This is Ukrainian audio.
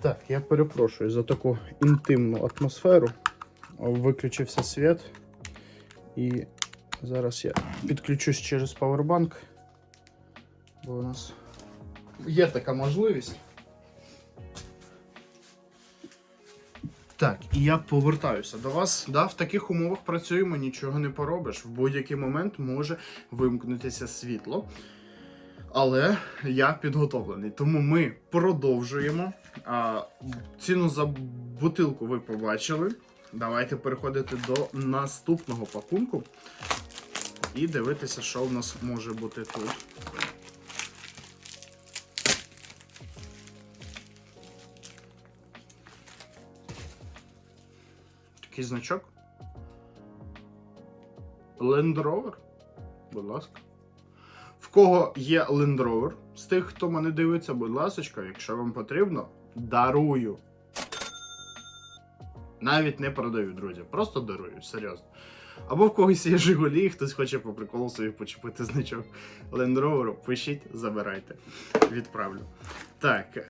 Так, я перепрошую за таку інтимну атмосферу. Виключився світ. І зараз я підключусь через павербанк. Бо у нас є така можливість. Так, і я повертаюся до вас. Да, в таких умовах працюємо, нічого не поробиш. В будь-який момент може вимкнутися світло. Але я підготовлений. Тому ми продовжуємо. А, ціну за бутилку ви побачили. Давайте переходити до наступного пакунку і дивитися, що в нас може бути тут. Такий значок. Land Rover. Будь ласка. В кого є Land Rover, з тих, хто мене дивиться, будь ласка, якщо вам потрібно, дарую. Навіть не продаю, друзі. Просто дарую, серйозно. Або в когось є Жигулі, хтось хоче по приколу собі почепити значок Land Rover, пишіть, забирайте. Відправлю. Так,